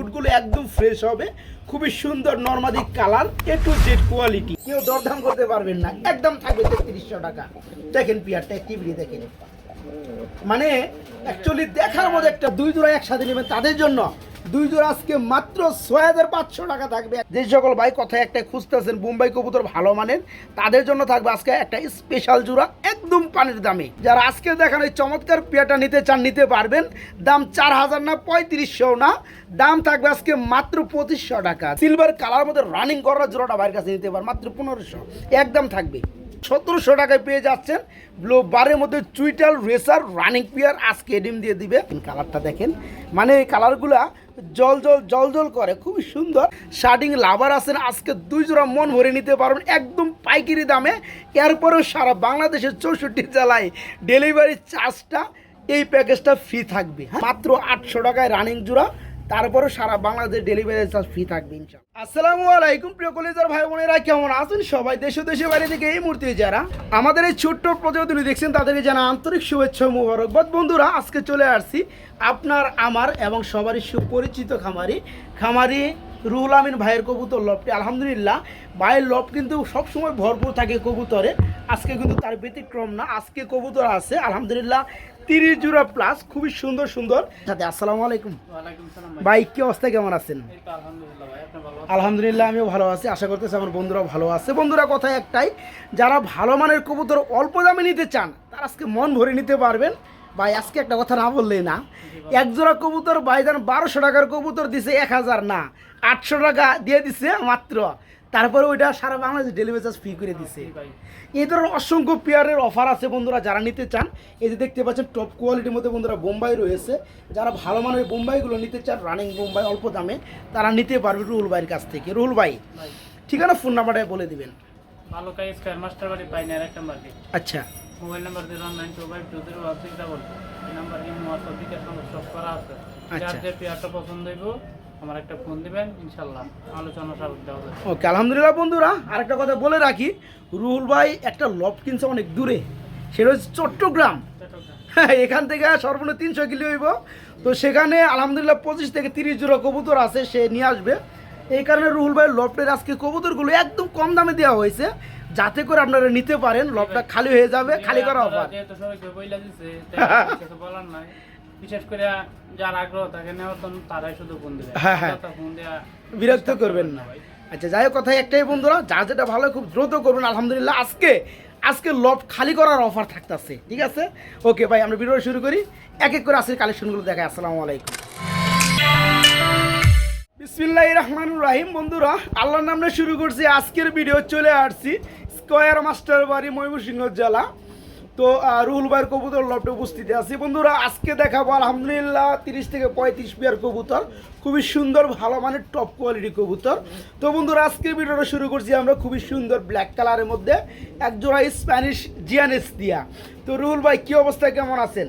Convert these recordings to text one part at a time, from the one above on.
ফুডগুলো একদম ফ্রেশ হবে। খুবই সুন্দর নর্মাদি colour A to Z quality কেউ দরদাম করতে পারবেন না। একদম থাকবে তেত্রিশশো টাকা। দেখেন পিয়ারটা টিভি দেখেন। মানে অ্যাকচুয়ালি দেখার মধ্যে একটা দুই জোড়া একসাথে নেবেন তাদের জন্য। দুই জোড়া আজকে মাত্র ছয় হাজার পাঁচশো টাকা থাকবে। যে সকল ভাই কথায় একটা খুঁজতেছেন, বোম্বাই কবুতর ভালো মানের, তাদের জন্য থাকবে আজকে একটা স্পেশাল জোড়া, একদম পানির দামে। যারা আজকে দেখানো এই চমৎকার পেয়াটা নিতে চান, নিতে পারবেন। দাম চার হাজার না, পঁয়ত্রিশশো না। দাম থাকবে আজকে মাত্র পঁচিশশো টাকা। সিলভার কালার মধ্যে রানিং করার জোড়াটা ভাইয়ের কাছে নিতে পার মাত্র পনেরোশো। একদম থাকবে। সতেরোশো টাকায় পেয়ে যাচ্ছেন। ব্লো বারের মধ্যে চুইটাল রেসার রানিং পিয়ার আজকে ডিম দিয়ে দিবে। কালারটা দেখেন। মানে এই কালারগুলা জল জল জল জল করে, খুবই সুন্দর। শার্টিং লাভার আছেন, আজকে দুই জোড়া মন ভরে নিতে পারবেন, একদম পাইকারি দামে। এরপরেও সারা বাংলাদেশের চৌষট্টি জেলায় ডেলিভারি চার্জটা এই প্যাকেজটা ফ্রি থাকবে। হ্যাঁ? মাত্র আটশো টাকায় রানিং জোড়া। তারপরে সারা বাংলাদেশ ডেলিভারি চার্জ ফ্রি থাকবে আসসালামু আলাইকুম, প্রিয় কলেজার ভাই বোনেরা, কেমন আছেন সবাই? দেশ ও দেশের বাইরে থেকে এই মুহূর্তে যারা আমাদের এই ছোট্ট প্রতিবেদনী দেখছেন, তাদেরকে জানা আন্তরিক শুভেচ্ছা মুবারকবাদ। বন্ধুরা, আজকে চলে আসছি আপনার, আমার এবং সবারই সুপরিচিত খামারি খামারি রুহুল আমিন ভাইয়ের কবুতর লবটি আলহামদুলিল্লাহ, ভাইয়ের লব কিন্তু সবসময় ভরপুর থাকে কবুতরে। আজকে কিন্তু তার ব্যতিক্রম না, আজকে কবুতর আছে। আলহামদুলিল্লাহ তিরিশ জোড়া প্লাস খুবই সুন্দর সুন্দর। সাথে আসসালামু আলাইকুম। ভাই। ভাই কি অবস্থা কেমন আছেন? আলহামদুলিল্লাহ ভাই আপনি ভালো আছেন? আলহামদুলিল্লাহ আমিও ভালো আছি। আশা করতেছি আমার বন্ধুরাও ভালো আছে। বন্ধুরা কথা একটাই যারা ভালো মানের কবুতর অল্প দামে নিতে চান তারা আজকে মন ভরে নিতে পারবেন। ভাই আজকে একটা কথা না বললেই না। এক জোড়া কবুতর ভাইজান বারোশো টাকার কবুতর দিছে এক হাজার না আটশো টাকা দিয়ে দিছে মাত্র। তারপরে ওইটা সারা বাংলাদেশ ডেলিভারি চার্জ ফ্রি করে দিছে। জি এই ধরনের অসংখ্য পেয়ারের অফার আছে বন্ধুরা যারা নিতে চান এই যে দেখতে পাচ্ছেন টপ কোয়ালিটির মধ্যে বন্ধুরা বোম্বাই রয়েছে। যারা ভালো মানের বোম্বাইগুলো নিতে চান রানিং বোম্বাই অল্প দামে তারা নিতে পারবে রুহুল ভাইয়ের কাছ থেকে। রুহুল ভাই ঠিকানা ফোন নাম্বারটা বলে দিবেন। স্কয়ার মাস্টার বাড়ি একটা মার্কেট আচ্ছা। Mobile number zero nine two five two zero one six double এই নাম্বার ইমো হোয়াটসঅ্যাপ সব করা আছে। আচ্ছা। যার যে পেয়ারটা পছন্দ হইব আমার একটা ফোন দিবেন ইনশাল্লাহ আলোচনা দেওয়া যাবে। ওকে আলহামদুলিল্লাহ বন্ধুরা আরেকটা কথা বলে রাখি রুহুল ভাই একটা লব কিনছে অনেক দূরে সেটা হচ্ছে চট্টগ্রাম। হ্যাঁ এখান থেকে সর্বনিম্ন তিনশো কিলো হইব। তো সেখানে আলহামদুলিল্লাহ পঁচিশ থেকে তিরিশ জোড়া কবুতর আছে সে নিয়ে আসবে। এই কারণে রুহুল ভাই লবটের আজকে কবুতরগুলো একদম কম দামে দেওয়া হয়েছে যাতে করে আপনারা নিতে পারেন লবটা খালি হয়ে যাবে খালি করা অফার। বিশেষ করে যার আগ্রহ থাকে নেওয়ার জন্য তারাই শুধু ফোন দিবে। হ্যাঁ, হ্যাঁ। ফোন দেওয়া বিরক্ত করবেন না আচ্ছা যাই হোক কথা একটাই বন্ধুরা যা যেটা ভালো খুব দ্রুত করবেন। আলহামদুলিল্লাহ আজকে আজকে লব খালি করার অফার থাকতেছে ঠিক আছে? ওকে ভাই আমরা ভিডিও শুরু করি। এক এক করে আজকের কালেকশনগুলো দেখাই। আসসালামু আলাইকুম। বিসমিল্লাহ রহমান রাহিম বন্ধুরা আল্লাহর নামে শুরু করছি। আজকের ভিডিও চলে আসছি স্কয়ার মাস্টার বাড়ি ময়মনসিংহ জেলা। তো রুহুল ভাইয়ের কবুতর লবটে উপস্থিতি আছি। বন্ধুরা আজকে দেখাবো আলহামদুলিল্লাহ তিরিশ থেকে পঁয়ত্রিশ পেয়ার কবুতর। খুবই সুন্দর ভালো মানের টপ কোয়ালিটি কবুতর। তো বন্ধুরা আজকের ভিডিওটা শুরু করছি আমরা খুবই সুন্দর ব্ল্যাক কালারের মধ্যে। এক জোড়া স্প্যানিশ জিয়ানেস দিয়া। তো রুহুল ভাই কী অবস্থায় কেমন আছেন?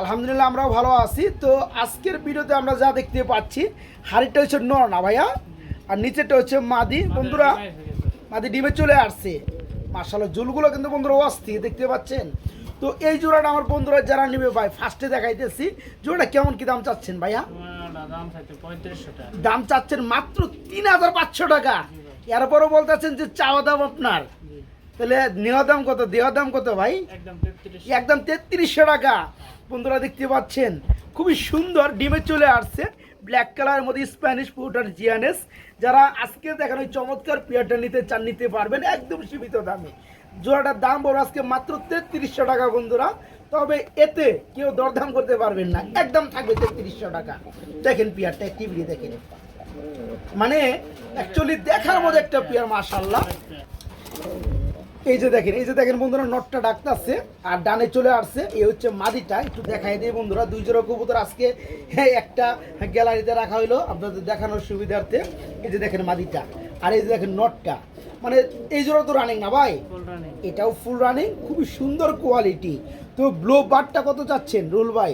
আলহামদুলিল্লাহ আমরাও ভালো আছি। তো আজকের ভিডিওতে আমরা যা দেখতে পাচ্ছি হাড়িটা হচ্ছে নর না ভাইয়া? আর নিচেটা হচ্ছে মাদি। বন্ধুরা। মাদি ডিমে চলে আসছে। মার্শাল্লাহ জুলগুলো কিন্তু বন্ধুরা অস্থির দেখতে পাচ্ছেন? তো এই জোড়াটা আমার বন্ধুরা যারা নেবে ভাই ফার্স্টে দেখাইতেছি। জোড়াটা কেমন কি দাম চাচ্ছেন ভাইয়া? দাম চাচ্ছেন মাত্র তিন হাজার পাঁচশো টাকা। এরপরও বলতেছেন যে চাওয়া দাম আপনার। তাহলে নেওয়া দাম কত দেওয়া দাম কত ভাই? একদম একদম তেত্রিশশো টাকা। বন্ধুরা দেখতে পাচ্ছেন খুবই সুন্দর ডিমে চলে আসছে। ব্ল্যাক কালারের মধ্যে স্প্যানিশ পুটার জিয়ানেস যারা আজকে দেখেন ওই চমৎকার পেয়ারটা নিতে চান, নিতে পারবেন, একদম সীমিত দামে। জোড়াটার দাম বড় আজকে মাত্র তেত্রিশশো টাকা বন্ধুরা। তবে এতে কেউ দরদাম করতে পারবেন না, একদম থাকবে তেত্রিশশো টাকা। দেখেন পেয়ারটা টিভি দেখেন। মানে অ্যাকচুয়ালি দেখার মধ্যে একটা পেয়ার মাশাল্লাহ এই যে দেখেন এই যে দেখেন বন্ধুরা নটটা ডাকতেছে আর ডানে চলে আসছে এই হচ্ছে মাদিটা একটু দেখাই দিয়ে বন্ধুরা দুই জোড়া কবুতর আজকে হ্যাঁ, একটা গ্যালারিতে রাখা হইল আপনাদের দেখানোর সুবিধার্থে এই যে দেখেন মাদিটা আর এই যে দেখেন নটটা মানে এই জোড়া তো রানিং না ভাই? এটাও ফুল রানিং খুবই সুন্দর কোয়ালিটি তো ব্লো বারটা কত চাচ্ছেন রুল ভাই?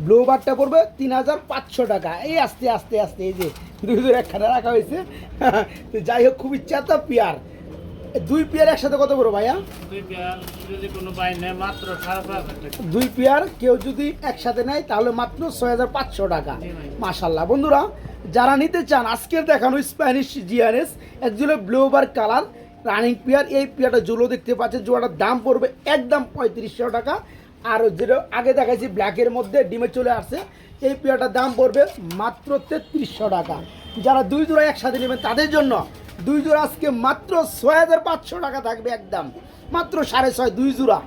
ব্লো বারটা পড়বে তিন হাজার পাঁচশো টাকা এই আস্তে আস্তে আস্তে এই যে দুই দুই একখানে রাখা হয়েছে তো যাই হোক খুবই চেতা পিয়ার দুই পেয়ার একসাথে কত করে ভাইয়া? দুই পেয়ার যদি কোনো বাই নেয় মাত্র সাড়ে পাঁচ হাজার টাকা। দুই পেয়ার কেউ যদি একসাথে নেয় তাহলে মাত্র ছয় হাজার পাঁচশো টাকা। মাশাল্লাহ বন্ধুরা যারা নিতে চান আজকের দেখানো স্প্যানিশ জিআরএস একজুলে ব্লোবার কালার রানিং পেয়ার এই পেয়ারটা জুলো দেখতে পাচ্ছেন জোড়াটার দাম পড়বে একদম পঁয়ত্রিশশো টাকা। আর যেটা আগে দেখাইছি ব্ল্যাকের মধ্যে ডিমে চলে আসছে এই পেয়ারটার দাম পড়বে মাত্র তেত্রিশশো টাকা। যারা দুই জোড়া একসাথে নেবেন তাদের জন্য দুই জোড়া আজকে মাত্র ছয় হাজার পাঁচশো টাকা থাকবে একদম। মাত্র সাড়ে ছয়, দুই জোড়া।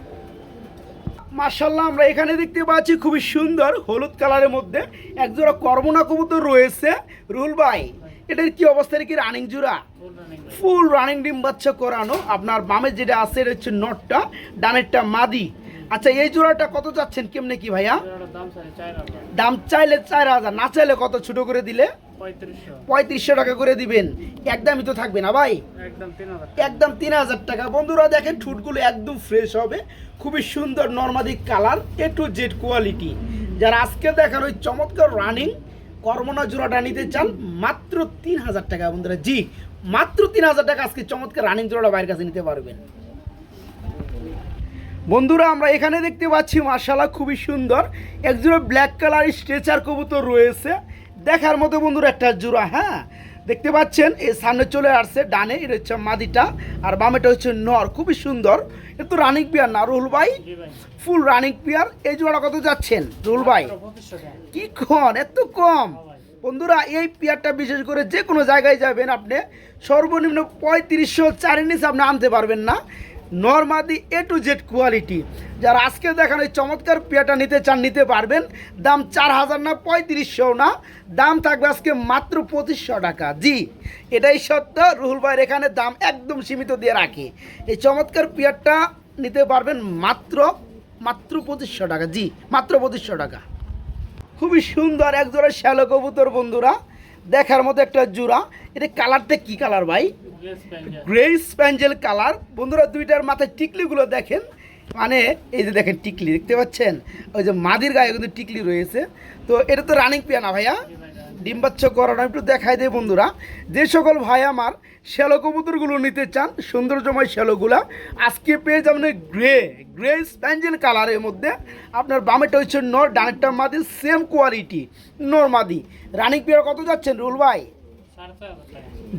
মার্শাল্লাহ আমরা এখানে দেখতে পাচ্ছি খুবই সুন্দর হলুদ কালারের মধ্যে একজোড়া কর্মনা কবুতর রয়েছে। রুল ভাই, এটার কি অবস্থা? কি রানিং জোড়া? ফুল রানিং ডিম বাচ্চা করানো। আপনার বামের যেটা আছে, এটা হচ্ছে নটটা, ডানেরটা মাদি। আচ্ছা এই জোড়াটা কত যাচ্ছেন কেমনে কি ভাইয়া? দাম চাইলে চার হাজার না চাইলে কত? ছোট করে দিলে? পঁয়ত্রিশশো। টাকা করে দিবেন। একদমই তো থাকবে না ভাই? একদম তিন হাজার টাকা। বন্ধুরা দেখেন ঠুটগুলো একদম ফ্রেশ হবে। খুবই সুন্দর নর্মাদি colour A to Z quality যারা আজকে দেখার ওই চমৎকার রানিং কর্মনা জোড়াটা নিতে চান মাত্র তিন হাজার টাকা বন্ধুরা। জি মাত্র তিন হাজার টাকা আজকে চমৎকার রানিং জোড়াটা বাইরের কাছে নিতে পারবেন। বন্ধুরা আমরা এখানে দেখতে পাচ্ছি মার্শাল্লাহ খুবই সুন্দর। একজোড়া ব্ল্যাক কালার স্ট্রেচার কবুতর রয়েছে। দেখার মতো বন্ধুরা একটা জোড়া হ্যাঁ? দেখতে পাচ্ছেন এই সামনে চলে আসছে ডানে এটা হচ্ছে মাদিটা আর বামেটা হচ্ছে নর খুবই সুন্দর। এটা তো রানিং পিয়ার না রুল ভাই? ফুল রানিং পিয়ার এই জোড়া কত যাচ্ছেন রুল ভাই? কি খন এত কম। হ্যাঁ বন্ধুরা এই পেয়ারটা বিশেষ করে যে কোনো জায়গায় যাবেন আপনি সর্বনিম্ন পঁয়ত্রিশশো চারের নিচে আপনি আনতে পারবেন না। নর্মাদি এ টু জেড কোয়ালিটি যারা আজকে দেখান এই চমৎকার পেয়ারটা নিতে চান, নিতে পারবেন। দাম চার হাজার না, পঁয়ত্রিশশো না। দাম থাকবে আজকে মাত্র পঁচিশশো টাকা। জি, এটাই সত্য। রুহুল ভাইয়ের এখানে দাম একদম সীমিত দিয়ে রাখে। এই চমৎকার পেয়ারটা নিতে পারবেন মাত্র মাত্র পঁচিশশো টাকা। জি, মাত্র পঁচিশশো টাকা। খুবই সুন্দর এক জোড়া শ্যালো কবুতর বন্ধুরা। দেখার মতো একটা জোড়া। এটা কালারটা কি কালার ভাই? Dress pant grey spangle colour বন্ধুরা, দুইটার মাথায় টিকলিগুলো দেখেন। মানে এই যে দেখেন টিকলি, দেখতে পাচ্ছেন? ওই যে মাদির গায়ে কিন্তু টিকলি রয়েছে। তো এটা তো রানিং পিয়া না ভাইয়া। জি ভাই ডিম বাচ্চা করানো একটু দেখাই দেয় বন্ধুরা। যে সকল ভাই আমার শ্যালো কবুতরগুলো নিতে চান, সৌন্দর্যময় শ্যালোগুলা, আজকে পেয়ে যাবেন গ্রে গ্রে স্প্যাঞ্জেল কালারের মধ্যে। আপনার বামেটা হচ্ছে নর, ডানেরটা মাদি সেম কোয়ালিটি নর মাদি। রানিং পেয়ার কত যাচ্ছেন রুল ভাই?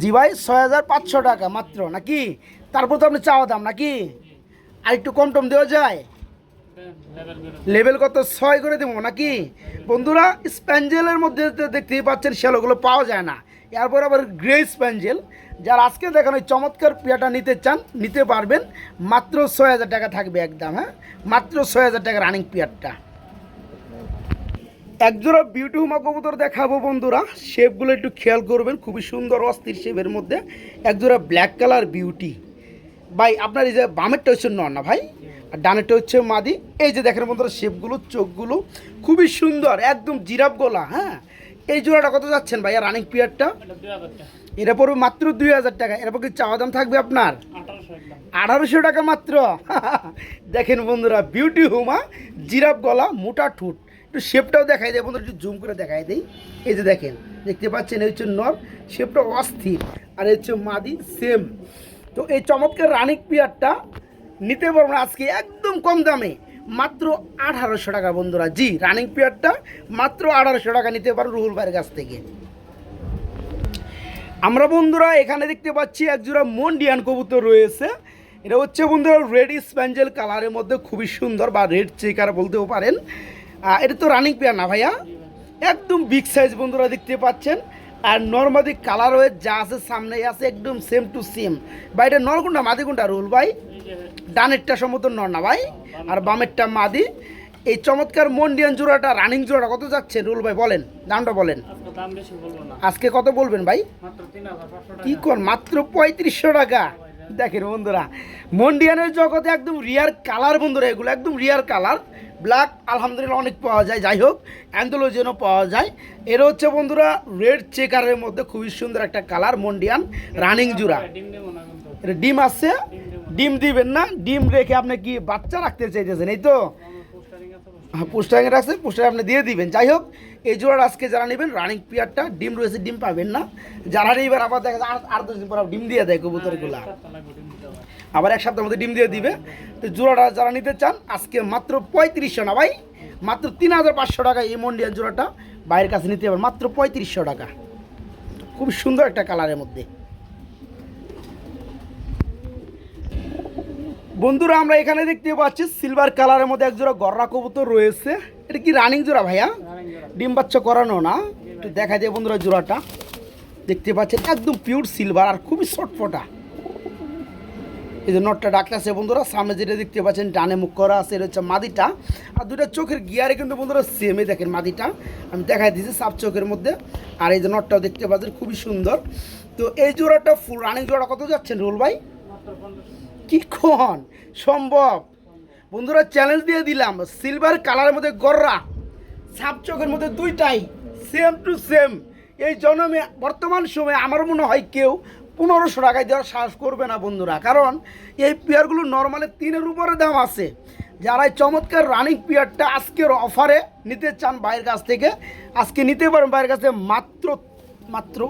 জি ভাই ছয় হাজার পাঁচশো টাকা মাত্র, নাকি? তারপর তো আপনি চাওয়া দাম, নাকি? আর একটু কম টম দেওয়া যায়? লেভেল কত? ছয় করে দেবো, নাকি? বন্ধুরা, স্প্যাঞ্জেলের মধ্যে দেখতেই পাচ্ছেন, শ্যালোগুলো পাওয়া যায় না। এরপর আবার গ্রে স্প্যাঞ্জেল, যারা আজকে দেখেন ওই চমৎকার পেয়াটা নিতে চান, নিতে পারবেন। মাত্র ছয় হাজার টাকা থাকবে একদম হ্যাঁ? মাত্র ছয় হাজার টাকা রানিং পেয়ারটা। একজোড়া বিউটি হুমা কবুতর দেখাবো বন্ধুরা। শেপগুলো একটু খেয়াল করবেন খুবই সুন্দর অস্থির শেপের মধ্যে। একজোড়া ব্ল্যাক কালার বিউটি ভাই আপনার এই যে বামেরটা হচ্ছে নর না ভাই? আর ডানেরটা হচ্ছে মাদি। এই যে দেখেন বন্ধুরা শেপগুলো চোখগুলো খুবই সুন্দর একদম জিরাফ গলা হ্যাঁ? এই জোড়াটা কত যাচ্ছেন ভাইয়া রানিং পিয়ারটা এটা পড়বে মাত্র দুই হাজার টাকা। এরপর কি চাওয়া দাম থাকবে আপনার? আঠারোশো আঠারোশো টাকা মাত্র। দেখেন বন্ধুরা বিউটি হুমা জিরাফ গলা মোটা ঠুট। একটু শেপটাও দেখাই দেয় বন্ধুরা, একটু জুম করে দেখাই দেই। এই যে দেখেন, দেখতে পাচ্ছেন, এই হচ্ছে নর শেপটা অস্থির, আর এই হচ্ছে মাদি সেম তো এই চমৎকার রানিক পিয়ারটা নিতে পারব আজকে, একদম কম দামে, মাত্র আঠারোশো টাকা, বন্ধুরা। জি রানিং পিয়ারটা মাত্র আঠারোশো টাকা নিতে পারো রুহুল ভাইয়ের কাছ থেকে। আমরা, বন্ধুরা, এখানে দেখতে পাচ্ছি একজোড়া মন্ডিয়ান কবুতর রয়েছে। এটা হচ্ছে, বন্ধুরা রেড স্প্যাঞ্জেল কালারের মধ্যে খুবই সুন্দর বা রেড চেকার বলতেও পারেন। এটা তো রানিং পেয়ার না ভাইয়া? একদম বিগ সাইজ বন্ধুরা দেখতে পাচ্ছেন। আর নর্মাদি কালার হয়ে যা আছে সামনে আছে একদম সেম টু সেম বা এটা নরকুন্ডা মাদি কোনটা রুল ভাই? ডানেরটা সম্ভবত নর না ভাই? আর বামেরটা মাদি। এই চমৎকার মন্ডিয়ান জোড়াটা রানিং জোড়াটা কত যাচ্ছে? রুল ভাই বলেন। দামটা বলেন। আজকে কত বলবেন ভাই? কি কর মাত্র পঁয়ত্রিশশো টাকা। দেখেন বন্ধুরা মন্ডিয়ানের জগতে একদম রিয়ার কালার বন্ধুরা এগুলো একদম রিয়ার কালার ব্ল্যাক, আলহামদুলিল্লাহ অনেক পাওয়া যায়, যাই হোক অ্যান্থোলজিনও পাওয়া যায়। এর হচ্ছে বন্ধুরা, রেড চেকারের মধ্যে খুবই সুন্দর একটা কালার, মন্ডিয়ান, রানিং জুরা। ডিম আছে, ডিম দিবেন না, ডিম রেখে আপনি কি বাচ্চা রাখতে চাইতেছেন, এই তো? হ্যাঁ পোস্টারিং আছে পোস্টারিং আপনি দিয়ে দিবেন। যাই হোক, এই জোড়ার আজকে যারা নেবেন, রানিং পিয়ারটা, ডিম রয়েছে, ডিম পাবেন না। যারা নেবেন, আবার দেখা যায়, আর দশ দিন পর ডিম দিয়ে দেয় কবুতরগুলা। আবার এক সপ্তাহের মধ্যে ডিম দিয়ে দিবে। তো জোড়াটা যারা নিতে চান আজকে মাত্র পঁয়ত্রিশশো না ভাই মাত্র তিন হাজার পাঁচশো টাকা এই মন্ডিয়ান জোড়াটা বাইরের কাছে নিতে পারবেন। মাত্র পঁয়ত্রিশশো টাকা। খুব সুন্দর একটা কালারের মধ্যে। বন্ধুরা আমরা এখানে দেখতে পাচ্ছি সিলভার কালারের মধ্যে এক জোড়া গররা কবুতর রয়েছে। এটা কি রানিং জোড়া ভাইয়া? ডিম বাচ্চা করানো না? একটু দেখা যায় বন্ধুরা জোড়াটা। দেখতে পাচ্ছেন একদম পিওর সিলভার আর খুবই শর্টফটা এই যে নটটা ডাকতেছে বন্ধুরা, সামনে যেটা দেখতে পাচ্ছেন, ডানে মুখ করা আছে, এটা হচ্ছে মাদিটা। আর দুটা চোখের গিয়ারে কিন্তু বন্ধুরা সেমে দেখেন মাদিটা। আমি দেখাই দিয়েছি সাপ চোখের মধ্যে। আর এই যে নটটাও দেখতে পাচ্ছেন, খুবই সুন্দর। তো এই জোড়াটা ফুল রানিং জোড়া কত যাচ্ছেন রোল ভাই? কি খন সম্ভব। বন্ধুরা চ্যালেঞ্জ দিয়ে দিলাম। সিলভার কালারের মধ্যে গররা, সাপ চোখের মধ্যে দুইটাই সেম টু সেম এই জন্মে, বর্তমান সময়ে আমার মনে হয় কেউ পনেরোশো টাকায় দেওয়ার সাহস করবে না বন্ধুরা। কারণ এই পেয়ারগুলো নর্মালি তিনের উপরে দাম আছে। যারা চমৎকার রানিং পেয়ারটা আজকের অফারে নিতে চান বাইরের কাছ থেকে, আজকে নিতে পারেন বাইরের কাছ থেকে মাত্র মাত্র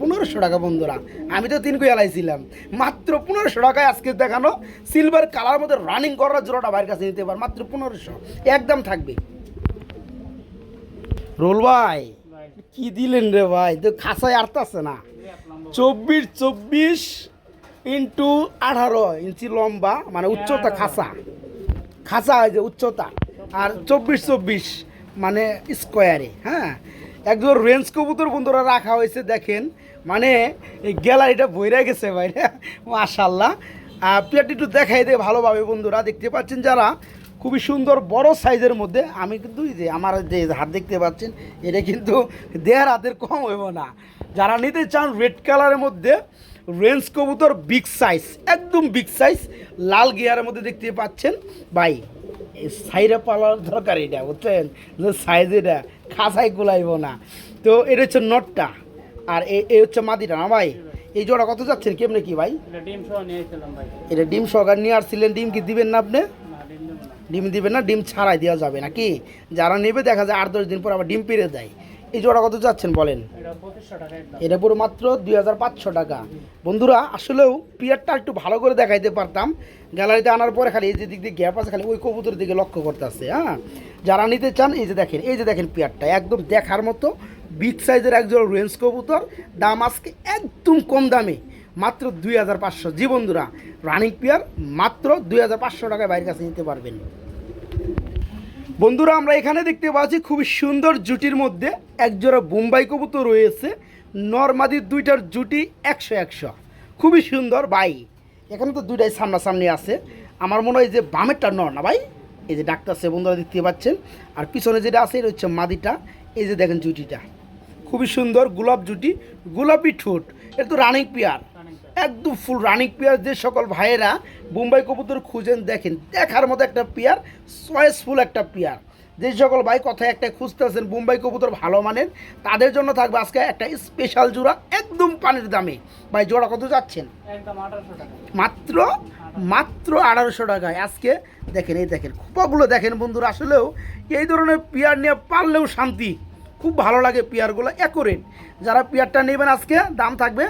পনেরোশো টাকা বন্ধুরা। আমি তো তিন কুয়ালাইছিলাম মাত্র পনেরোশো টাকায় আজকে দেখানো সিলভার কালার মধ্যে রানিং করার জোড়াটা বাইরের কাছে নিতে পার মাত্র পনেরোশো। একদম থাকবে। রোল ভাই। কি দিলেন রে ভাই? তো খাসায় আটতাছে না। চব্বিশ চব্বিশ ইন্টু আঠারো ইঞ্চি লম্বা মানে উচ্চতা খাসা খাসা হয় যে উচ্চতা। আর চব্বিশ চব্বিশ মানে স্কোয়ারে হ্যাঁ? একজন রেঞ্জ কবুতর বন্ধুরা রাখা হয়েছে, দেখেন। মানে এই গ্যালারিটা বইরা গেছে বাইরে মাশাল্লাহ প্লেটটি একটু দেখাই দেয় ভালোভাবে বন্ধুরা, দেখতে পাচ্ছেন যারা? খুবই সুন্দর বড় সাইজের মধ্যে। আমি কিন্তু যে আমার যে হাত দেখতে পাচ্ছেন এটা কিন্তু দেড় হাতের কম হইব না। যারা নিতে চান রেড কালারের মধ্যে রেঞ্জ কবুতর বিগ সাইজ একদম বিগ সাইজ লাল গিয়ারের মধ্যে দেখতে পাচ্ছেন। ভাই সাইডে পালার দরকার এটা বুঝছেন? যে সাইজ এটা খাসাই গুলাইব না। তো এটা হচ্ছে নটটা আর এ- এই হচ্ছে মাদিটা না ভাই? এই জোড়া কত যাচ্ছেন? কেমনে কি ভাই। এটা ডিম সহকার নিয়ে আসছিলেন ডিম কি দিবেন না আপনি? ডিম দেবো না, ডিম না ছাড়াই দেওয়া যাবে নাকি? যারা নেবে, দেখা যায় আট দশ দিন পর আবার ডিম পেরে দেয়। এই জোড়া কত যাচ্ছেন বলেন? এটা পুরো মাত্র দুই হাজার পাঁচশো টাকা। বন্ধুরা, আসলেও পিয়ারটা একটু ভালো করে দেখাইতে পারতাম। গ্যালারিতে আনার পরে খালি এই যে দিক দিয়ে গ্যাপ আছে, খালি ওই কবুতরের দিকে লক্ষ্য করতে আছে হ্যাঁ? যারা নিতে চান, এই যে দেখেন, এই যে দেখেন পিয়ারটা, একদম দেখার মতো বিগ সাইজের একজন রেঞ্জ কবুতর। দাম আজকে একদম কম দামে, মাত্র দুই হাজার পাঁচশো। জি বন্ধুরা রানিং পিয়ার মাত্র দুই হাজার পাঁচশো টাকায় বাইরের কাছে নিতে পারবেন। বন্ধুরা, আমরা এখানে দেখতে পাচ্ছি খুবই সুন্দর জুটির মধ্যে একজোড়া বোম্বাই কবুতর রয়েছে। নর্মাদির দুইটার জুটি একশো একশো। খুবই সুন্দর ভাই। এখানে তো দুইটাই সামনাসামনি আছে। আমার মনে হয় যে বামেরটা নর না ভাই? এই যে ডাক্তার সে বন্ধুরা দেখতে পাচ্ছেন। আর পিছনে যেটা আছে, এটা হচ্ছে মাদিটা। এই যে দেখেন জুটিটা। খুবই সুন্দর গোলাপ জুটি। গোলাপি ঠোঁট। এটা তো রানিং পেয়ার। একদম ফুল রানিং পেয়ার যে সকল ভাইয়েরা বোম্বাই কবুতর খুঁজেন দেখেন দেখার মতো একটা পেয়ার চয়েসফুল একটা পেয়ার। যে সকল ভাই কথায় একটা খুঁজতেছেন বোম্বাই কবুতর ভালো মানের তাদের জন্য থাকবে আজকে একটা স্পেশাল জোড়া একদম পানির দামে। ভাই জোড়া কত যাচ্ছেন? একদম আঠারোশো টাকা। মাত্র মাত্র আঠারোশো টাকায়। আজকে দেখেন এই দেখেন খোপাগুলো দেখেন বন্ধুরা আসলেও এই ধরনের পেয়ার নিয়ে পারলেও শান্তি। খুব ভালো লাগে পেয়ারগুলো অ্যাকুরেট যারা পেয়ারটা নেবেন আজকে দাম থাকবে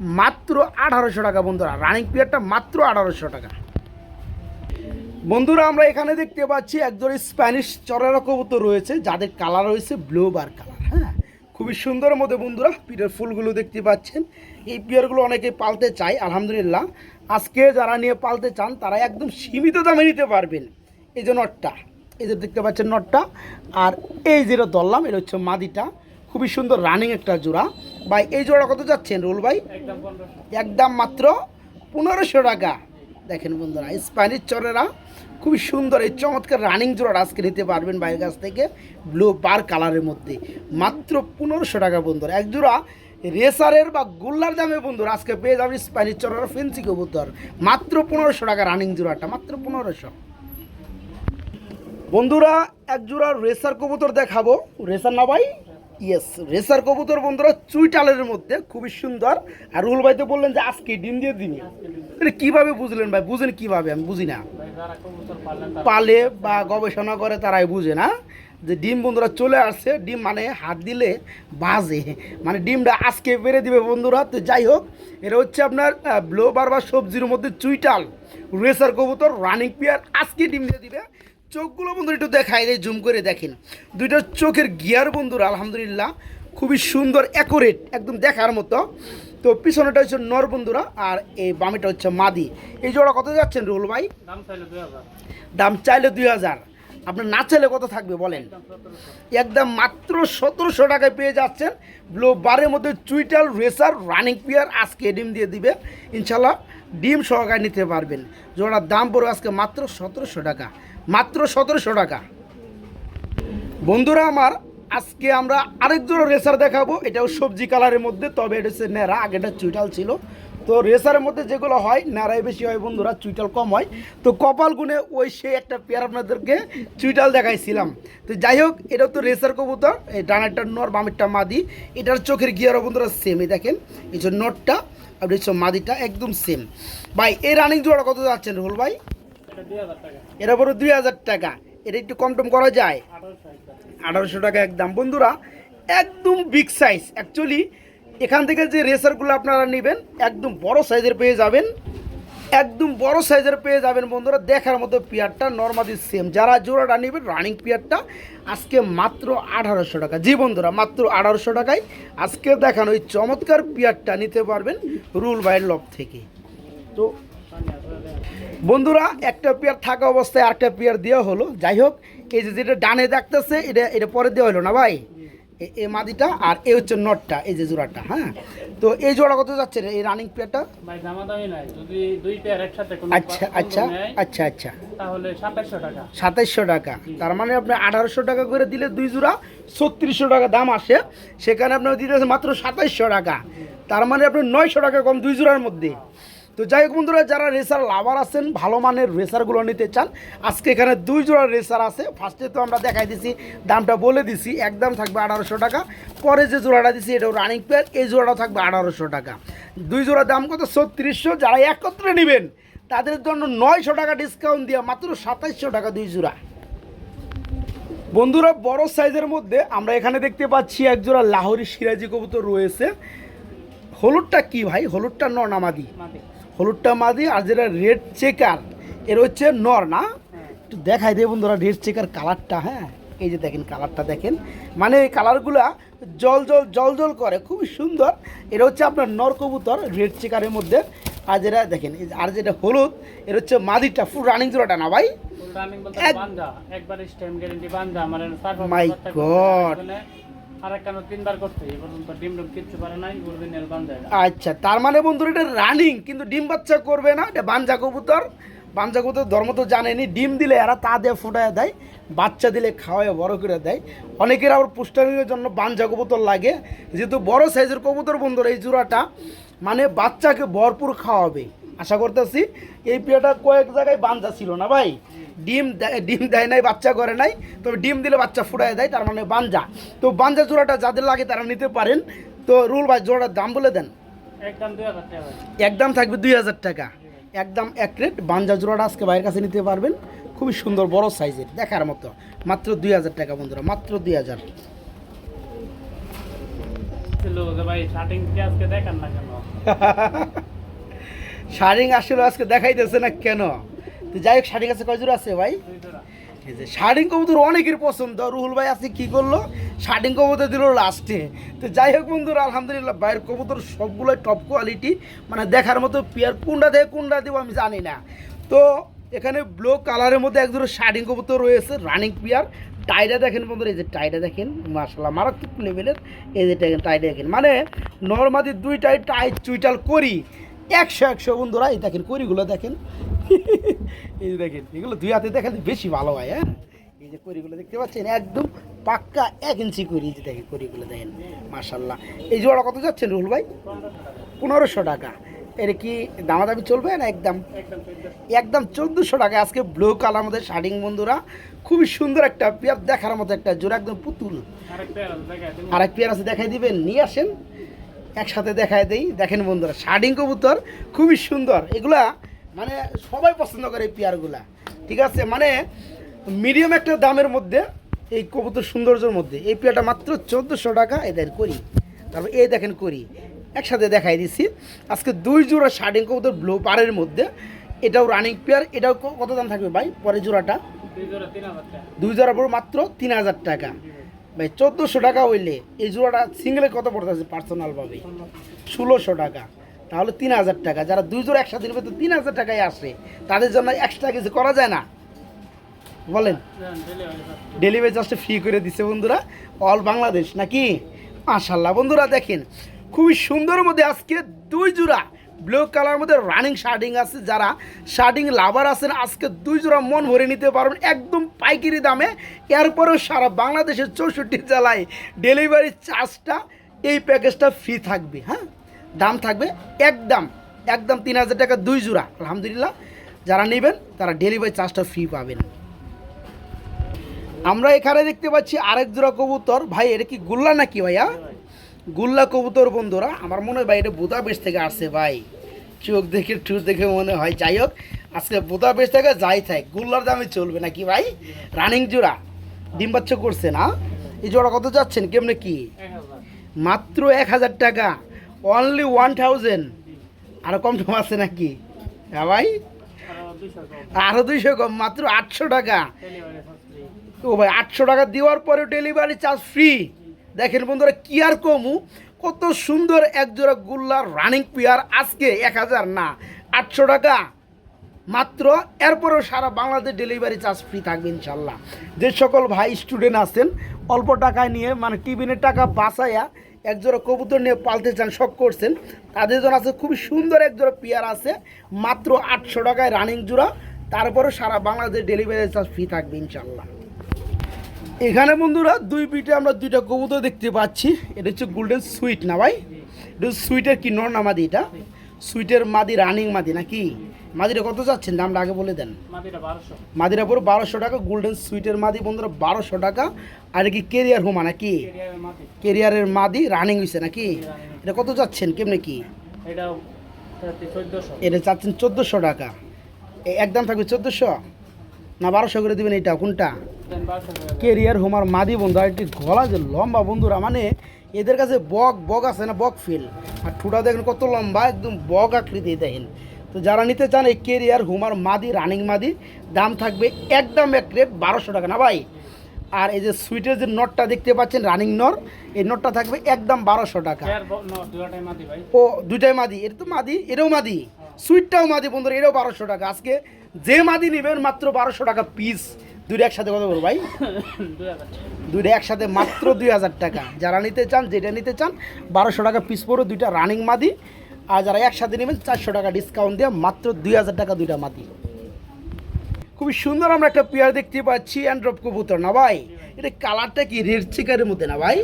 মাত্র আঠারোশো টাকা বন্ধুরা। রানিং পেয়ারটা মাত্র আঠারোশো টাকা। বন্ধুরা, আমরা এখানে দেখতে পাচ্ছি একজন স্প্যানিশ চরেরা কবুতর রয়েছে, যাদের কালার রয়েছে ব্লু বার কালার হ্যাঁ? খুবই সুন্দর মধ্যে বন্ধুরা, পিঠের ফুলগুলো দেখতে পাচ্ছেন। এই পিয়ারগুলো অনেকে পালতে চায়, আলহামদুলিল্লাহ। আজকে যারা নিয়ে পালতে চান, তারা একদম সীমিত দামে নিতে পারবেন। এই যে নটটা, এই যে দেখতে পাচ্ছেন নটটা। আর এই যেটা ধরলাম, এটা হচ্ছে মাদিটা। খুবই সুন্দর রানিং একটা জোড়া। ভাই এই জোড়া কত যাচ্ছেন রুল ভাই? একদম মাত্র পনেরোশো টাকা। দেখেন বন্ধুরা স্প্যানিশ চরেরা খুবই সুন্দর এই চমৎকার রানিং জোড়া আজকে নিতে পারবেন বাইরের কাছ থেকে ব্লু বার কালারের মধ্যে। মাত্র পনেরোশো টাকা বন্ধুরা। এক জোড়া রেসারের বা গোল্লার দামে বন্ধুরা আজকে পেয়ে যাবেন স্প্যানিশ চরেরা ফেন্সি কবুতর। মাত্র পনেরোশো টাকা রানিং জোড়াটা মাত্র পনেরোশো। বন্ধুরা এক জোড়া রেসার কবুতর দেখাবো। রেসার না ভাই? ইয়েস রেসার কবুতর বন্ধুরা, চুইটালের মধ্যে, খুবই সুন্দর। আর রুল ভাই তো বললেন যে আজকে ডিম দিয়ে দিবি। এটা কীভাবে বুঝলেন ভাই? বুঝেন কীভাবে? আমি বুঝি না। পালে বা গবেষণা করে তারাই বুঝে না। যে ডিম বন্ধুরা চলে আসছে, ডিম মানে হাত দিলে বাজে। মানে ডিমটা আজকে পেরে দিবে বন্ধুরা। তো যাই হোক, এটা হচ্ছে আপনার ব্লোবার বা সবজির মধ্যে চুইটাল। রেসার কবুতর রানিং পিয়ার আজকে ডিম দিয়ে দিবে। চোখগুলো বন্ধুরা একটু দেখাই দেয় জুম করে দেখেন। দুইটা চোখের গিয়ার বন্ধুরা আলহামদুলিল্লাহ খুবই সুন্দর অ্যাকুরেট একদম দেখার মতো। তো পিছনেটা হচ্ছে নর বন্ধুরা আর এই বামিটা হচ্ছে মাদি। এই জোড়া কত যাচ্ছেন রুল ভাই? দাম চাইলে দুই হাজার। আপনার না চাইলে কত থাকবে বলেন? একদম একদম মাত্র সতেরোশো টাকায় পেয়ে যাচ্ছেন। ব্লো বারের মধ্যে চুইটাল রেসার রানিং পিয়ার আজকে ডিম দিয়ে দিবে। ইনশাল্লাহ ডিম সহকারে নিতে পারবেন। জোড়ার দাম পড়বে আজকে মাত্র সতেরোশো টাকা। মাত্র সতেরোশো টাকা। বন্ধুরা আমার, আজকে আমরা আরেক জোড়া রেসার দেখাবো। এটাও সবজি কালারের মধ্যে, তবে এটা হচ্ছে ন্যাড়া আগেটা চুইটাল ছিল। তো রেসারের মধ্যে যেগুলো হয়, ন্যাড়াই বেশি হয় বন্ধুরা চুইটাল কম হয়। তো কপাল গুনে ওই সেই একটা পেয়ার আপনাদেরকে চুইটাল দেখাইছিলাম। তো যাই হোক, এটা তো রেসার কবুতর, এই ডানারটা নর, বামেরটা মাদি। এটার চোখের গিয়ারও বন্ধুরা সেমই দেখেন। এই যে নটটা হচ্ছে মাদিটা একদম সেম ভাই, এই রানিং জোড়া কত যাচ্ছেন রুল ভাই? হাজার বড় দুই হাজার টাকা। এটা একটু কম টম করা যায়? আঠারোশো টাকা একদম। বন্ধুরা একদম বিগ সাইজ অ্যাকচুয়ালি এখান থেকে যে রেসারগুলো আপনারা নেবেন একদম বড় সাইজের পেয়ে যাবেন। একদম বড় সাইজের পেয়ে যাবেন বন্ধুরা দেখার মতো পেয়ারটা নর্মালি সেম যারা জোড়াটা নেবেন রানিং পেয়ারটা আজকে মাত্র আঠারোশো টাকা। জি বন্ধুরা মাত্র আঠারোশো টাকায় আজকে দেখানো ওই চমৎকার পেয়ারটা নিতে পারবেন রুল বাইর লব থেকে। তো বন্ধুরা একটা পেয়ার থাকা অবস্থায় আরেকটা পেয়ার দেওয়া হলো। যাই হোক এই যে যেটা ডানে দেখতেছে এটা এটা পরে দেওয়া হলো না ভাই? এ- মাদিটা আর এ হচ্ছে নটটা এই যে জোড়াটা হ্যাঁ? তো এই জোড়া কত যাচ্ছে রে এই রানিং পেয়ারটা ভাই দামাদামি নাই। যদি দুই পেয়ার একসাথে কোনো আচ্ছা আচ্ছা আচ্ছা আচ্ছা। তাহলে সাতাশশো টাকা। সাতাইশশো টাকা। তার মানে আপনি আঠারোশো টাকা করে দিলে দুই জোড়া ছত্রিশশো টাকা দাম আসে। সেখানে আপনার দিতেছে মাত্র সাতাইশশো টাকা। তার মানে আপনি নয়শো টাকা কম দুই জোড়ার মধ্যে। তো যাই হোক বন্ধুরা, যারা রেসার লাভার আছেন, ভালো মানের রেসারগুলো নিতে চান, আজকে এখানে দুই জোড়া রেসার আছে। ফার্স্টে তো আমরা দেখাই দিছি, দামটা বলে দিছি, একদম থাকবে আঠারোশো টাকা। পরে যে জোড়াটা দিছি এটাও রানিং পেয়ার এই জোড়াটা থাকবে আঠারোশো টাকা। দুই জোড়া দাম কত? ছত্রিশশো। যারা একত্রে নেবেন, তাদের জন্য নয়শো টাকা ডিসকাউন্ট দিয়ে মাত্র সাতাইশশো টাকা দুই জোড়া। বন্ধুরা, বড় সাইজের মধ্যে আমরা এখানে দেখতে পাচ্ছি একজোড়া লাহোরি সিরাজি কবুতর রয়েছে। হলুদটা কি ভাই? হলুদটা নর না মাদি মাটি হলুদটা মাদি আর যেটা রেড চেকার এর হচ্ছে নর না? হ্যাঁ। একটু দেখাই দেয় বন্ধুরা রেড চেকার কালারটা হ্যাঁ? এই যে দেখেন কালারটা দেখেন। মানে এই কালারগুলা জল জল জল জল করে খুবই সুন্দর। এটা হচ্ছে আপনার নর কবুতর রেড চেকারের মধ্যে। আর যেটা দেখেন এই আর যেটা হলুদ এর হচ্ছে মাদিটা ফুল রানিং জোড়াটা না ভাই? ফুল রানিং আচ্ছা তার মানে বন্ধুরা, এটা রানিং, কিন্তু ডিম বাচ্চা করবে না, এটা বাঞ্জা কবুতর। বাঞ্জা কবুতর ধর্ম তো জানেনি, ডিম দিলে এরা তা দিয়ে ফুটায় দেয়, বাচ্চা দিলে খাওয়ায়, বড় করে দেয়। অনেকের আবার পুষ্টানির জন্য বাঞ্জা কবুতর লাগে। যেহেতু বড় সাইজের কবুতর বন্ধুরা, এই জোড়াটা মানে বাচ্চাকে ভরপুর খাওয়াবে। আশা করতেছি এই পেয়াটা কয়েক জায়গায় বাঞ্জা ছিল না ভাই। ডিম দেয়- ডিম দেয় নাই বাচ্চা করে নাই। তবে ডিম দিলে বাচ্চা ফুটায় দেয় তার মানে বাঞ্জা তো বাঞ্জা জোড়াটা যাদের লাগে তারা নিতে পারেন। তো রুল ভাই জোড়াটার দাম বলে দেন। একদম থাকবে দুই হাজার টাকা। একদম এক রেট। বাঞ্জা জোড়াটা আজকে বাইরের কাছে নিতে পারবেন। খুবই সুন্দর বড় সাইজের দেখার মতো। মাত্র দুই হাজার টাকা বন্ধুরা মাত্র দুই হাজার। ভাই স্টার্টিং আজকে দেখান না কেন? শাড়িং আসলে আজকে দেখাইতেছে না কেন? তো যাই হোক শাড়িং আছে কয় জোড়া আছে ভাই? যে শার্টিং কবুতর অনেকের পছন্দ। রুহুল ভাই আজকে কি করল? শার্টিং কবুতর দিল লাস্টে তো যাই হোক বন্ধুরা, আলহামদুলিল্লাহ বাইরের কবুতর সবগুলোই টপ কোয়ালিটি মানে দেখার মতো পিয়ার। কোনটা দেয়, কোনটা দেবো আমি জানি না। তো এখানে ব্লু কালারের মধ্যে এক দুটো শার্টিং কবুতর রয়েছে রানিং পিয়ার টাইটা দেখেন বন্ধুরা, এই যে টাইটা দেখেন মার্শাল্লাহ মারাত্মক লেভেলের এই যে টাইটা দেখেন। মানে নর্মাদি দুইটাই টাই চুইটাল করি। একশো একশো বন্ধুরা এই দেখেন করিগুলো দেখেন। এই দেখেন এগুলো দুই হাতে দেখালে বেশি ভালো হয় হ্যাঁ? এই যে করিগুলো দেখতে পাচ্ছেন একদম পাক্কা এক ইঞ্চি করি এই যে দেখেন করিগুলো দেখেন মার্শাল্লাহ এই জোড়া কত যাচ্ছেন রুহুল ভাই? পনেরোশো টাকা। এর কি দামাদামি চলবে না একদম? একদম চোদ্দশো টাকা। আজকে ব্লু কালার মধ্যে শার্টিং বন্ধুরা খুবই সুন্দর একটা পেয়ার দেখার মতো একটা জোড়া একদম পুতুল। আর এক পেয়ার আছে দেখাই দিবেন নিয়ে আসেন। একসাথে দেখায় দেই। দেখেন বন্ধুরা শার্ডিং কবুতর খুবই সুন্দর। এগুলা মানে সবাই পছন্দ করে এই পেয়ারগুলা। ঠিক আছে? মানে মিডিয়াম একটা দামের মধ্যে এই কবুতর সৌন্দর্যের মধ্যে। এই পেয়ারটা মাত্র চোদ্দোশো টাকা, এদের করি। তারপর এই দেখেন করি। একসাথে দেখাই দিছি। আজকে দুই জোড়া শার্ডিং কবুতর ব্লো পারের মধ্যে। এটাও রানিং পেয়ার এটাও কত দাম থাকবে ভাই? পরে জোড়াটা? দুই জোড়া জোড়া মাত্র তিন হাজার টাকা। ভাই, চোদ্দোশো টাকা হইলে এই জোড়াটা সিঙ্গেলে কত পড়তেছে পার্সোনালভাবে ষোলোশো টাকা। তাহলে তিন হাজার টাকা। যারা দুই জোড়া একসাথে নেবে তো তিন হাজার টাকায় আসে। তাদের জন্য এক্সট্রা কিছু করা যায় না? বলেন। ডেলিভারি চার্জটা ফ্রি করে দিছে বন্ধুরা। অল বাংলাদেশ নাকি? মাশাল্লাহ বন্ধুরা দেখেন, খুবই সুন্দর মধ্যে আজকে দুই জোড়া ব্লু কালার মধ্যে রানিং শার্টিং আছে। যারা শার্টিং লাভার আছেন, আজকে দুই জোড়া মন ভরে নিতে পারবেন একদম পাইকারি দামে। এরপরেও সারা বাংলাদেশের চৌষট্টি জেলায় ডেলিভারি চার্জটা এই প্যাকেজটা ফ্রি থাকবে হ্যাঁ? দাম থাকবে একদম একদম তিন হাজার টাকা দুই জোড়া। আলহামদুলিল্লাহ, যারা নেবেন তারা ডেলিভারি চার্জটা ফ্রি পাবেন। আমরা এখানে দেখতে পাচ্ছি আরেক জোড়া কবুতর। ভাই, এটা কি গুল্লা নাকি ভাইয়া? গুল্লা কবুতর বন্ধুরা, আমার মনে হয় ভাই এটা বুদাবেশ থেকে আসছে ভাই। চোখ দেখে ঠুর দেখে মনে হয়। যাই হোক, আজকে বুদাবেশ থেকে যাই থাক। গুল্লার দামে চলবে নাকি ভাই? রানিং জোড়া। ডিম বাচ্চা করছে না? এই জোড়া কত যাচ্ছেন? কেমনে কি? মাত্র এক হাজার টাকা। অনলি ওয়ান থাউজেন্ড আরও কম টম আছে নাকি? হ্যাঁ ভাই? কম আরও দুইশো কম, মাত্র আটশো টাকা। ও ভাই, আটশো টাকা দেওয়ার পরে ডেলিভারি চার্জ ফ্রি দেখেন বন্ধুরা, কি আর কমু? কত সুন্দর এক জোড়া গুল্লার রানিং পেয়ার আজকে এক হাজার না, আটশো টাকা। মাত্র এরপরেও সারা বাংলাদেশ ডেলিভারি চার্জ ফ্রি থাকবে ইনশাল্লাহ। যে সকল ভাই স্টুডেন্ট আছেন, অল্প টাকায় নিয়ে মানে টিফিনের টাকা বাঁচাইয়া এক জোড়া কবুতর নিয়ে পালতে চান, শখ করছেন, তাদের জন্য আছে খুবই সুন্দর এক জোড়া পেয়ার আছে। মাত্র আটশো টাকায় রানিং জোড়া তারপরে সারা বাংলাদেশ ডেলিভারি চার্জ ফ্রি থাকবে ইনশাল্লাহ। এখানে বন্ধুরা দুই পিঠে আমরা দুইটা কবুতর দেখতে পাচ্ছি। এটা হচ্ছে গোল্ডেন সুইট না ভাই? এটা সুইটের কি নর না মাদি এটা? সুইটের মাদি রানিং মাদি নাকি? মাদিটা কত যাচ্ছেন? দামটা আগে বলে দেন। মাদিরা পুরো বারোশো টাকা গোল্ডেন সুইটের মাদি বন্ধুরা বারোশো টাকা। আর কি কেরিয়ার হোমা নাকি? কেরিয়ারের মাদি। রানিং হয়েছে নাকি? এটা কত যাচ্ছেন? কেমনে কি? এটা চাচ্ছেন চোদ্দোশো টাকা। একদম থাকবে চোদ্দোশো? না বারোশো করে দেবেন এটা কোনটা? কেরিয়ার হোমার মাদি বন্ধু আর একটি গলা যে লম্বা বন্ধুরা মানে এদের কাছে বক বক আছে না বক ফিল আর ঠুটা দেখেন কত লম্বা একদম বক আকৃতি দেখেন। তো যারা নিতে চান এই কেরিয়ার হোমার মাদি রানিং মাদি দাম থাকবে একদম এক রেট বারোশো টাকা না ভাই? আর এই যে সুইটের যে নটটা দেখতে পাচ্ছেন রানিং নর এই নটটা থাকবে একদম বারোশো টাকা। ও দুইটাই মাদি এটা তো মাদি এটাও মাদি। সুইটটাও মাদি বন্ধুরা এটাও বারোশো টাকা। আজকে যে মাদি নেবেন মাত্র বারোশো টাকা পিস দুইটা একসাথে কত বলব ভাই? দুই দুইটা একসাথে মাত্র দুই হাজার টাকা। যারা নিতে চান যেটা নিতে চান বারোশো টাকা পিস পড়ো দুইটা রানিং মাদি। আর যারা একসাথে নেবেন চারশো টাকা ডিসকাউন্ট দিয়ে মাত্র দুই হাজার টাকা দুইটা মাদি। খুবই সুন্দর আমরা একটা পেয়ার দেখতে পাচ্ছি অ্যান্ড্রপ কবুতর। না ভাই এটা কালারটা কি? রেড চিকের মধ্যে না ভাই?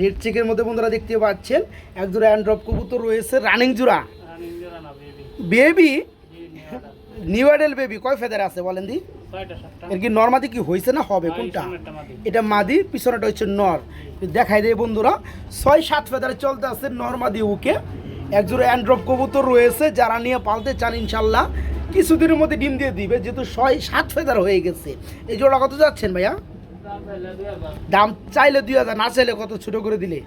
রেড চিকের মধ্যে বন্ধুরা দেখতে পাচ্ছেন এক জোড়া অ্যান্ড্রপ কবুতর রয়েছে রানিং জোড়া। বেবি নিউ আইডেল বেবি কয় ফেদার আছে বলেন দি? এর কি নর্মাদি কি হয়েছে না হবে? কোনটা? এটা মাদি পিছনেটা হচ্ছে নর। দেখাই দেয় বন্ধুরা ছয় সাত ফেদারে চলতে আছে নর মাদি উকে। একজোড়া অ্যান্ড্রপ কবুতর রয়েছে যারা নিয়ে পালতে চান ইনশাল্লাহ। কিছুদিনের মধ্যে ডিম দিয়ে দিবে যেহেতু ছয় সাত ফেদার হয়ে গেছে। এই জোড়া কত যাচ্ছেন ভাইয়া? দাম চাইলে দুই হাজার না চাইলে কত? ছোটো করে দিলে।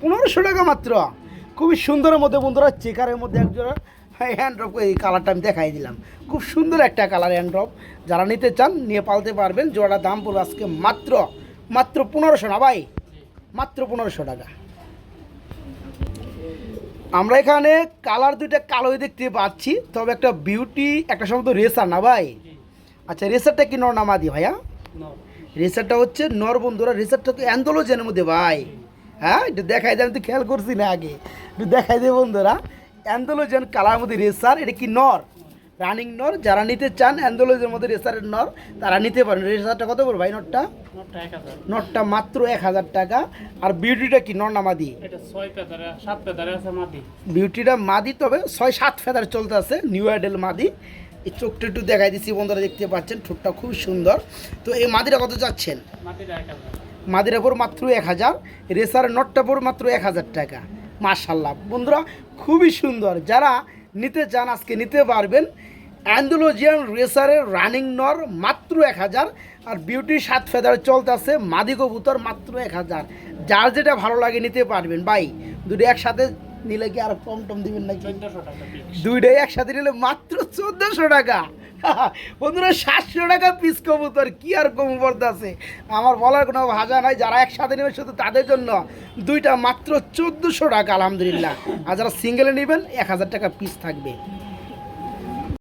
পনেরোশো টাকা। মাত্র। খুবই সুন্দরের মধ্যে বন্ধুরা চেকারের মধ্যে একজোড়া হ্যান্ড্রপ এই কালারটা আমি দেখাই দিলাম। খুব সুন্দর একটা কালার হ্যান্ড্রপ যারা নিতে চান নিয়ে পালতে পারবেন। জোড়াটার দাম পড়বে আজকে মাত্র মাত্র পনেরোশো না ভাই? মাত্র পনেরোশো টাকা। আমরা এখানে কালার দুইটা কালোই দেখতে পাচ্ছি তবে একটা বিউটি একটা সম্ভবত রেসার না ভাই? আচ্ছা রেসারটা কি নর নামাদি ভাইয়া রেসারটা হচ্ছে নর বন্ধুরা রেসারটা তো অ্যান্থোলজেনের মধ্যে ভাই। হ্যাঁ একটু দেখাই দেয় আমি তো খেয়াল করছি না আগে। একটু দেখাই দে বন্ধুরা। অ্যান্থোলজেন কালার মধ্যে রেসার এটা কি নর? রানিং নর যারা নিতে চান অ্যান্থোলজের মধ্যে রেসারের নর তারা নিতে পারেন। রেসারটা কত করে ভাই নটটা? নটা নটটা মাত্র এক হাজার টাকা। আর বিউটিটা কি? নর না মাদি? বিউটিটা মাদি তবে ছয় সাত ফেদার চলতে আছে নিউ আইডেল মাদি। এই চোখটা একটু দেখাই দিচ্ছি বন্ধুরা দেখতে পাচ্ছেন ঠোঁটটা খুব সুন্দর। তো এই মাদিরা কত হাজার। মাদিরা পর মাত্র এক হাজার রেসার নটটা পর মাত্র এক হাজার টাকা। মার্শাল্লাহ বন্ধুরা খুবই সুন্দর। যারা নিতে চান আজকে নিতে পারবেন অ্যান্ডোলজিয়ান রেসারের রানিং নর মাত্র এক হাজার আর বিউটি সাত ফেদার চলতেছে মাদি কবুতর মাত্র এক হাজার। যার যেটা ভালো লাগে নিতে পারবেন। ভাই দুটো একসাথে নিলে কি আর কম টম দিবেন নাকি? দুইটাই একসাথে নিলে মাত্র চোদ্দোশো টাকা। বন্ধুরা, সাতশো টাকা পিস কবুতর, কি আর কম আছে? আমার বলার কোনো ভাষা নাই, যারা একসাথে নেবে শুধু তাদের জন্য। দুইটা মাত্র চোদ্দোশো টাকা, আলহামদুলিল্লাহ। আর যারা সিঙ্গেলে নেবেন, এক হাজার টাকা পিস থাকবে।